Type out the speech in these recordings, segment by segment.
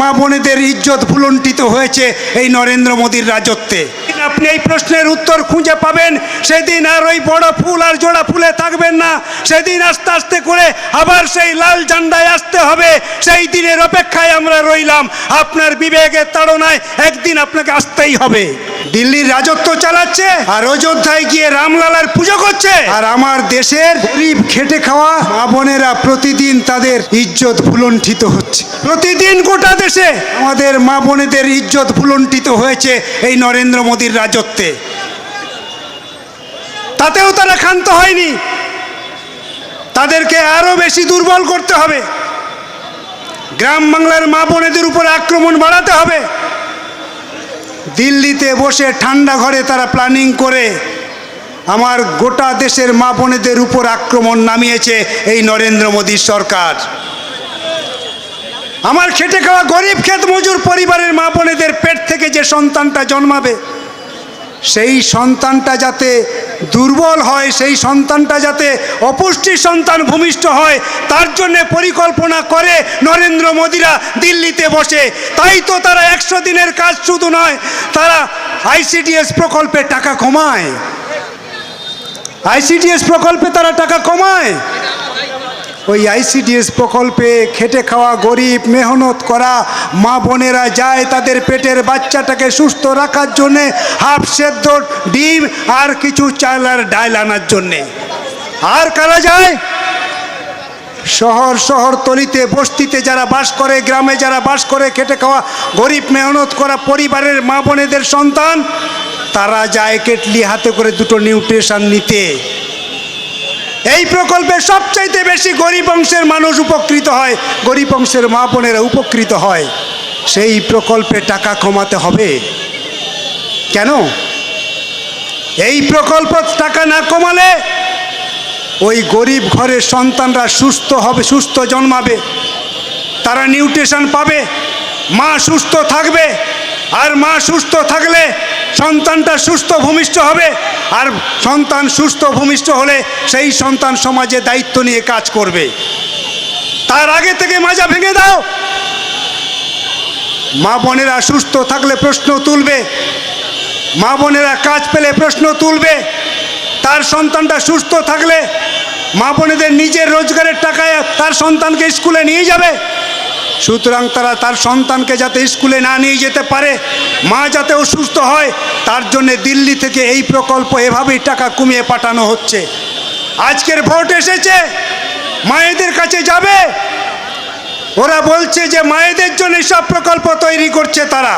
মা বোনেদের ইজ্জত ভুলণ্ঠিত হয়েছে এই নরেন্দ্র মোদীর রাজত্বে। আপনি এই প্রশ্নের উত্তর খুঁজে পাবেন, সেদিন আর ওই বড় ফুল আর জোড়া ফুলে থাকবেন না। সেদিন আস্তে আস্তে করে আবার সেই লাল ঝান্ডায় আসতে হবে। সেই দিনের অপেক্ষায় আমরা রইলাম। আপনার বিবেকের তাড়নায় একদিন আপনাকে আসতেই হবে। দিল্লির রাজত্ব চালাচ্ছে, আর অযোধ্যায় গিয়ে রামলালার পুজো করছে। আর আমার দেশের গরিব খেটে খাওয়া মা বোনেরা প্রতিদিন তাদের ইজ্জত ভুলণ্ঠিত হচ্ছে। প্রতিদিন গোটা দেশে আমাদের মা বোনেদের ইজ্জত ভুলণ্ঠিত হয়েছে এই নরেন্দ্র মোদীর রাজত্বে। তাতেও তারা ক্ষান্ত হয়নি। তাদেরকে আরও বেশি দুর্বল করতে হবে। গ্রাম বাংলার মা বোনেদের উপরে আক্রমণ বাড়াতে হবে। দিল্লিতে বসে ঠান্ডা ঘরে তারা প্ল্যানিং করে আমার গোটা দেশের মা বোনেদের উপর আক্রমণ নামিয়েছে এই নরেন্দ্র মোদীর সরকার। আমার খেটে খাওয়া গরিব ক্ষেত মজুর পরিবারের মা বোনেদের পেট থেকে যে সন্তানটা জন্মাবে সেই সন্তানটা যাতে দুর্বল হয়, সেই সন্তানটা যাতে অপুষ্টি সন্তান ভূমিষ্ঠ হয়, তার জন্য পরিকল্পনা করে নরেন্দ্র মোদীরা দিল্লিতে বসে। তাই তো তারা একশো দিনের কাজ শুধু নয়, তারা আইসিডিএস প্রকল্পে টাকা কমায়। আইসিডিএস প্রকল্পে তারা টাকা কমায়। ওই আইসিডিএস প্রকল্পে খেটে খাওয়া গরিব মেহনত করা মা বোনেরা যায় তাদের পেটের বাচ্চাটাকে সুস্থ রাখার জন্যে, হাফ সেদ্ধ ডিম আর কিছু চাল আর ডাল আনার জন্যে। আর কারা যায়? শহর শহর তলিতে বস্তিতে যারা বাস করে, গ্রামে যারা বাস করে, খেটে খাওয়া গরিব মেহনত করা পরিবারের মা বোনেদের সন্তান, তারা যায় কেটলি হাতে করে দুটো নিউট্রিশন নিতে। এই প্রকল্পে সবচাইতে বেশি গরিব অংশের মানুষ উপকৃত হয়, গরিব অংশের মা বোনেরা উপকৃত হয়। সেই প্রকল্পে টাকা কমাতে হবে। কেন? এই প্রকল্প টাকা না কমালে ওই গরিব ঘরের সন্তানরা সুস্থ হবে, সুস্থ জন্মাবে। তারা নিউট্রিশন পাবে, মা সুস্থ থাকবে, আর মা সুস্থ থাকলে সন্তানটা সুস্থ ভূমিষ্ঠ হবে আর সন্তান সুস্থ ভূমিষ্ঠ হলে সেই সন্তান সমাজে দায়িত্ব নিয়ে কাজ করবে। তার আগে থেকে মাজা ভেঙে দাও। মা বোনেরা সুস্থ থাকলে প্রশ্ন তুলবে। মা বোনেরা কাজ পেলে প্রশ্ন তুলবে। তার সন্তানটা সুস্থ থাকলে মা বোনেদের নিজের রোজগারের টাকায় তার সন্তানকে স্কুলে নিয়ে যাবে। সুতরাং তারা তার সন্তানকে যাতে স্কুলে না নিয়ে যেতে পারে, মা যাতে অসুস্থ হয়, তার জন্যে দিল্লি থেকে এই প্রকল্প এভাবেই টাকা কমিয়ে পাঠানো হচ্ছে। আজকের ভোট এসেছে, মায়েদের কাছে যাবে। ওরা বলছে যে মায়েদের জন্য সব প্রকল্প তৈরি করছে তারা।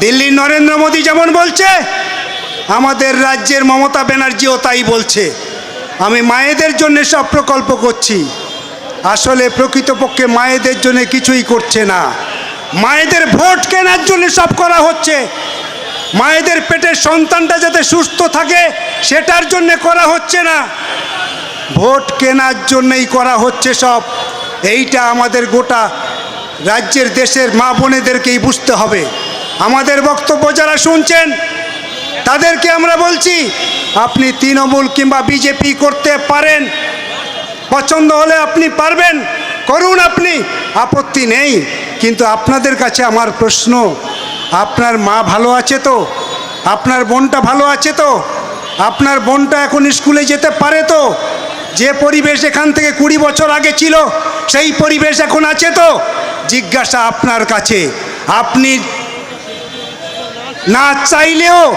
দিল্লির নরেন্দ্র মোদী যেমন বলছে, আমাদের রাজ্যের মমতা ব্যানার্জিও তাই বলছে। আমি মায়েদের জন্য সব প্রকল্প করছি। আসলে প্রকৃতপক্ষে মায়েদের জন্য কিছুই করছে না। মায়েদের ভোট কেনার জন্য সব করা হচ্ছে। মায়েদের পেটের সন্তানটা যাতে সুস্থ থাকে, সেটার জন্য করা হচ্ছে না। ভোট কেনার জন্যই করা হচ্ছে সব। এইটা আমাদের গোটা রাজ্যের দেশের মা বোনেদেরকেই বুঝতে হবে। আমাদের বক্তব্য যারা শুনছেন, তাদেরকে আমরা বলছি, আপনি তৃণমূল কিংবা বিজেপি করতে পারেন পছন্দ হলে আপনি পারবেন, করুন আপনি। আপত্তি নেই, কিন্তু আপনাদের কাছে আমার প্রশ্ন, আপনার মা ভালো আছে তো? আপনার বোনটা ভালো আছে তো? আপনার বোনটা এখন স্কুলে যেতে পারে তো? যে পরিবেশ এখান থেকে কুড়ি বছর আগে ছিল, সেই পরিবেশ এখন আছে তো? জিজ্ঞাসা আপনার কাছে। আপনি না চাইলেও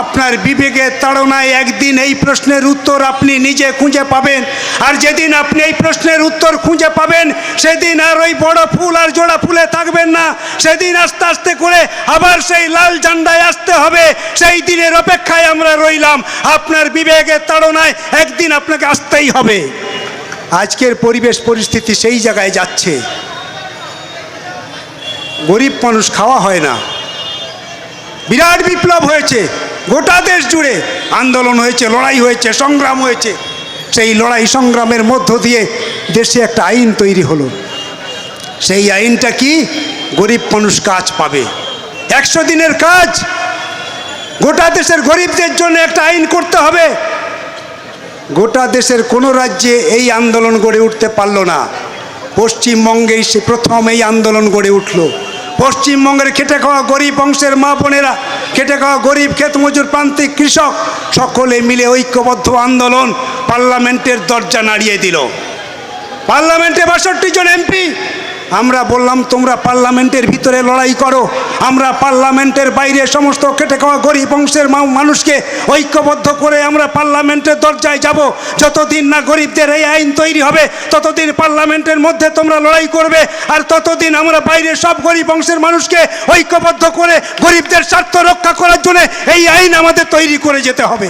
আপনার বিবেকের তাড়নায় একদিন এই প্রশ্নের উত্তর আপনি নিজে খুঁজে পাবেন। আর যেদিন আপনি এই প্রশ্নের উত্তর খুঁজে পাবেন, সেদিন আর ওই বড় ফুল আর জোড়া ফুলে থাকবেন না। সেদিন আস্তে আস্তে করে আবার সেই লাল ঝান্ডায় আসতে হবে। সেই দিনের অপেক্ষায় আমরা রইলাম। আপনার বিবেকের তাড়নায় একদিন আপনাকে আসতেই হবে। আজকের পরিবেশ পরিস্থিতি সেই জায়গায় যাচ্ছে। গরিব মানুষ খাওয়া হয় না। বিরাট বিপ্লব হয়েছে। গোটা দেশ জুড়ে আন্দোলন হয়েছে, লড়াই হয়েছে, সংগ্রাম হয়েছে। সেই লড়াই সংগ্রামের মধ্য দিয়ে দেশে একটা আইন তৈরি হলো। সেই আইনটা কি? গরিব মানুষ কাজ পাবে। একশো দিনের কাজ। গোটা দেশের গরিবদের জন্য একটা আইন করতে হবে। গোটা দেশের কোনো রাজ্যে এই আন্দোলন গড়ে উঠতে পারল না। পশ্চিমবঙ্গেই সে প্রথম এই আন্দোলন গড়ে উঠল। পশ্চিমবঙ্গের খেটে খাওয়া গরিব অংশের মা বোনেরা, খেটে খাওয়া গরিব ক্ষেত মজুর প্রান্তিক কৃষক, সকলে মিলে ঐক্যবদ্ধ আন্দোলন পার্লামেন্টের দরজা নাড়িয়ে দিল। পার্লামেন্টে বাষট্টি জন এমপি আমরা বললাম, তোমরা পার্লামেন্টের ভিতরে লড়াই করো। আমরা পার্লামেন্টের বাইরে সমস্ত কেটে খাওয়া গরিব অংশের মানুষকে ঐক্যবদ্ধ করে আমরা পার্লামেন্টের দরজায় যাব। যতদিন না গরিবদের এই আইন তৈরি হবে, ততদিন পার্লামেন্টের মধ্যে তোমরা লড়াই করবে। আর ততদিন আমরা বাইরে সব গরিব অংশের মানুষকে ঐক্যবদ্ধ করে গরিবদের স্বার্থ রক্ষা করার জন্য এই আইন আমাদের তৈরি করে যেতে হবে।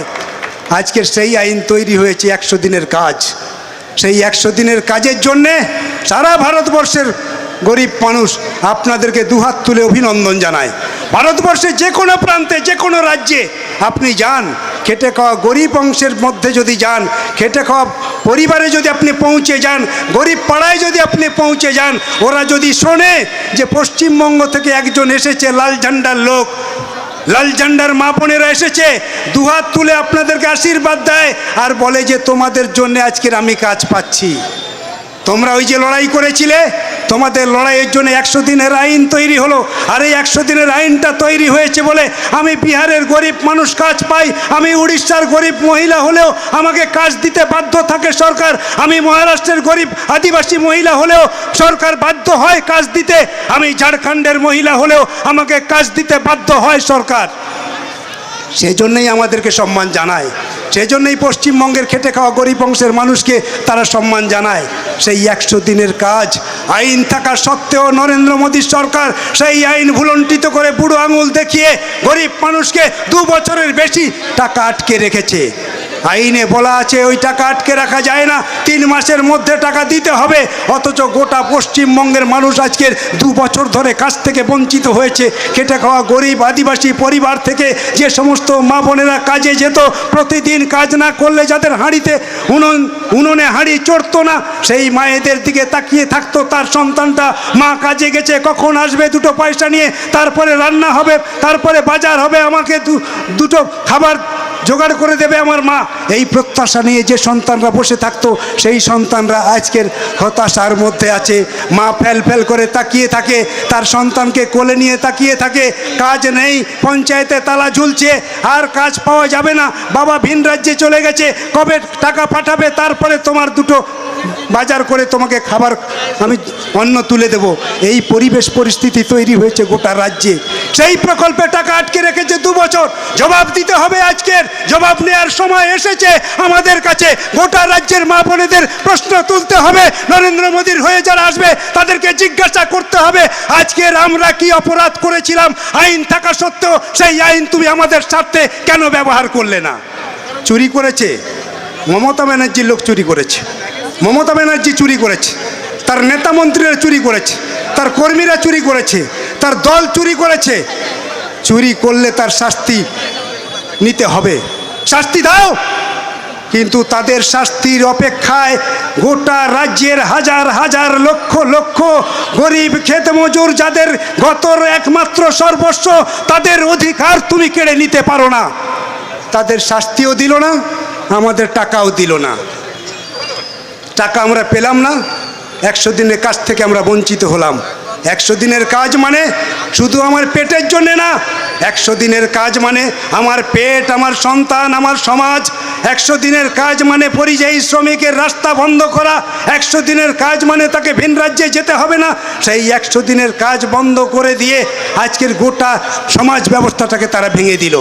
আজকের সেই আইন তৈরি হয়েছে একশো দিনের কাজ। সেই একশো দিনের কাজের জন্যে সারা ভারতবর্ষের গরিব মানুষ আপনাদেরকে দুহাত তুলে অভিনন্দন জানায় ভারতবর্ষে যে কোনো প্রান্তে, যে কোনো রাজ্যে আপনি যান, খেটে খাওয়া গরিব অংশের মধ্যে যদি যান, খেটে খাওয়া পরিবারে যদি আপনি পৌঁছে যান, গরিব পাড়ায় যদি আপনি পৌঁছে যান, ওরা যদি শোনে যে পশ্চিমবঙ্গ থেকে একজন এসেছে লাল ঝান্ডার লোক, লাল ঝান্ডার মা বোনেরা এসেছে, দুহাত তুলে আপনাদেরকে আশীর্বাদ দেয় আর বলে যে তোমাদের জন্য আজকের আমি কাজ পাচ্ছি। তোমরা ওই যে লড়াই করেছিলে তোমাদের লড়াইয়ের জন্য একশো দিনের আইন তৈরি হলো। আর এই একশো দিনের আইনটা তৈরি হয়েছে বলে আমি বিহারের গরিব মানুষ কাজ পাই। আমি উড়িষ্যার গরিব মহিলা হলেও আমাকে কাজ দিতে বাধ্য থাকে সরকার। আমি মহারাষ্ট্রের গরিব আদিবাসী মহিলা হলেও সরকার বাধ্য হয় কাজ দিতে। আমি ঝাড়খণ্ডের মহিলা হলেও আমাকে কাজ দিতে বাধ্য হয় সরকার। সেজন্যই আমাদেরকে সম্মান জানায়। সেজন্যই পশ্চিমবঙ্গের খেটে খাওয়া গরিব অংশের মানুষকে তারা সম্মান জানায়। সেই একশো দিনের কাজ, আইন থাকা সত্ত্বেও নরেন্দ্র মোদীর সরকার সেই আইন ভুলন্টিত করে বুড়ো আঙুল দেখিয়ে গরিব মানুষকে দু বছরের বেশি টাকা আটকে রেখেছে। আইনে বলা আছে, ওই টাকা আটকে রাখা যায় না। তিন মাসের মধ্যে টাকা দিতে হবে, অথচ গোটা পশ্চিমবঙ্গের মানুষ আজকের দু বছর ধরে কাজ থেকে বঞ্চিত হয়েছে। খেটে খাওয়া গরিব আদিবাসী পরিবার থেকে যে সমস্ত মা বোনেরা কাজে যেত, প্রতিদিন কাজ না করলে যাদের হাঁড়িতে উনুন, উনুনে হাঁড়ি চড়তো না, সেই মায়েদের দিকে তাকিয়ে থাকতো তার সন্তানটা। মা কাজে গেছে, কখন আসবে দুটো পয়সা নিয়ে? তারপরে রান্না হবে, তারপরে বাজার হবে, আমাকে দুটো খাবার জোগাড় করে দেবে আমার মা। এই প্রত্যাশা নিয়ে যে সন্তানরা বসে থাকতো, সেই সন্তানরা আজকের হতাশার মধ্যে আছে। মা ফেল ফেল করে তাকিয়ে থাকে, তার সন্তানকে কোলে নিয়ে তাকিয়ে থাকে। কাজ নেই, পঞ্চায়েতে তালা ঝুলছে, আর কাজ পাওয়া যাবে না। বাবা ভিন রাজ্যে চলে গেছে, কবে টাকা পাঠাবে, তারপরে তোমার দুটো বাজার করে তোমাকে খাবার আমি অন্ন তুলে দেব। এই পরিবেশ পরিস্থিতি তৈরি হয়েছে গোটা রাজ্যে। সেই প্রকল্পে টাকা আটকে রেখেছে দু বছর। জবাব দিতে হবে আজকের। জবাব নেওয়ার সময় এসেছে। আমাদের কাছে গোটা রাজ্যের মা বোনেদের প্রশ্ন তুলতে হবে। নরেন্দ্র মোদীর হয়ে যারা আসবে, তাদেরকে জিজ্ঞাসা করতে হবে আজকের আমরা কি অপরাধ করেছিলাম? আইন থাকা সত্ত্বেও সেই আইন তুমি আমাদের স্বার্থে কেন ব্যবহার করলে না? চুরি করেছে? মমতা ব্যানার্জির লোক চুরি করেছে। মমতা ব্যানার্জি চুরি করেছে, তার নেতা মন্ত্রীরা চুরি করেছে, তার কর্মীরা চুরি করেছে, তার দল চুরি করেছে। চুরি করলে তার শাস্তি নিতে হবে। শাস্তি দাও। কিন্তু তাদের শাস্তির অপেক্ষায় গোটা রাজ্যের হাজার হাজার লক্ষ লক্ষ গরিব খেত মজুর যাদের গতর একমাত্র সর্বস্ব, তাদের অধিকার তুমি কেড়ে নিতে পারো না। তাদের শাস্তিও দিল না, আমাদের টাকাও দিল না। টাকা আমরা পেলাম না, একশো দিনের কাজ থেকে আমরা বঞ্চিত হলাম। একশো দিনের কাজ মানে শুধু আমার পেটের জন্যে না, একশো দিনের কাজ মানে আমার পেট, আমার সন্তান, আমার সমাজ। একশো দিনের কাজ মানে পরিযায়ী শ্রমিকের রাস্তা বন্ধ করা। একশো দিনের কাজ মানে তাকে ভিন রাজ্যে যেতে হবে না। সেই একশো দিনের কাজ বন্ধ করে দিয়ে আজকের গোটা সমাজ ব্যবস্থাটাকে তারা ভেঙে দিল।